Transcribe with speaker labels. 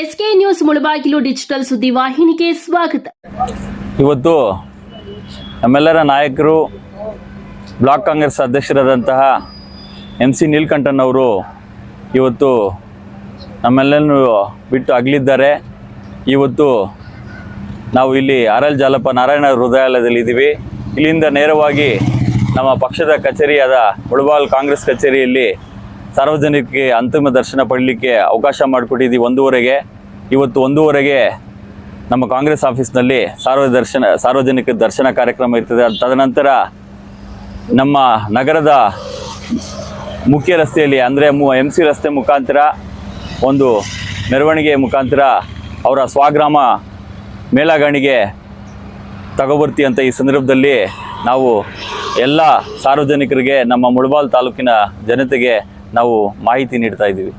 Speaker 1: SK news Mulbagal digital ಸುದ್ದಿ ವಾಹಿನಿಗೆ ಸ್ವಾಗತ.
Speaker 2: ಇವತ್ತು ನಮ್ಮೆಲ್ಲರ ನಾಯಕರು ಬ್ಲಾಕ್ ಕಾಂಗ್ರೆಸ್ ಅಧ್ಯಕ್ಷರಾದಂತಹ ಎಂ ಸಿ ನೀಲ್ಕಂಠನ್ ಅವರು ಇವತ್ತು ನಮ್ಮೆಲ್ಲರನ್ನು ಬಿಟ್ಟು ಅಗಲಿದ್ದಾರೆ. ಇವತ್ತು ನಾವು ಇಲ್ಲಿ ಆರ್ ಎಲ್ ಜಾಲಪ್ಪ ನಾರಾಯಣ ಹೃದಯಾಲಯದಲ್ಲಿ ಇದ್ದೀವಿ. ಇಲ್ಲಿಂದ ನೇರವಾಗಿ ನಮ್ಮ ಪಕ್ಷದ ಕಚೇರಿಯಾದ ಮುಳಬಾಲ್ ಕಾಂಗ್ರೆಸ್ ಕಚೇರಿಯಲ್ಲಿ ಸಾರ್ವಜನಿಕರಿಗೆ ಅಂತಿಮ ದರ್ಶನ ಪಡಲಿಕ್ಕೆ ಅವಕಾಶ ಮಾಡಿಕೊಟ್ಟಿದ್ದೀವಿ ಒಂದೂವರೆಗೆ. ಇವತ್ತು ಒಂದೂವರೆಗೆ ನಮ್ಮ ಕಾಂಗ್ರೆಸ್ ಆಫೀಸ್ನಲ್ಲಿ ಸಾರ್ವ ದರ್ಶನ, ಸಾರ್ವಜನಿಕ ದರ್ಶನ ಕಾರ್ಯಕ್ರಮ ಇರ್ತದೆ. ತದನಂತರ ನಮ್ಮ ನಗರದ ಮುಖ್ಯ ರಸ್ತೆಯಲ್ಲಿ, ಅಂದರೆ ಮು ಎಂ ಸಿ ರಸ್ತೆ ಮುಖಾಂತರ ಒಂದು ಮೆರವಣಿಗೆ ಮುಖಾಂತರ ಅವರ ಸ್ವಗ್ರಾಮ ಮೇಳಗಾಣಿಗೆ ತಗೋಬರ್ತಿ ಅಂತ ಈ ಸಂದರ್ಭದಲ್ಲಿ ನಾವು ಎಲ್ಲ ಸಾರ್ವಜನಿಕರಿಗೆ ನಮ್ಮ ಮುಳಬಾಲ್ ತಾಲೂಕಿನ ಜನತೆಗೆ ನಾವು ಮಾಹಿತಿ ನೀಡ್ತಾ ಇದ್ದೀವಿ.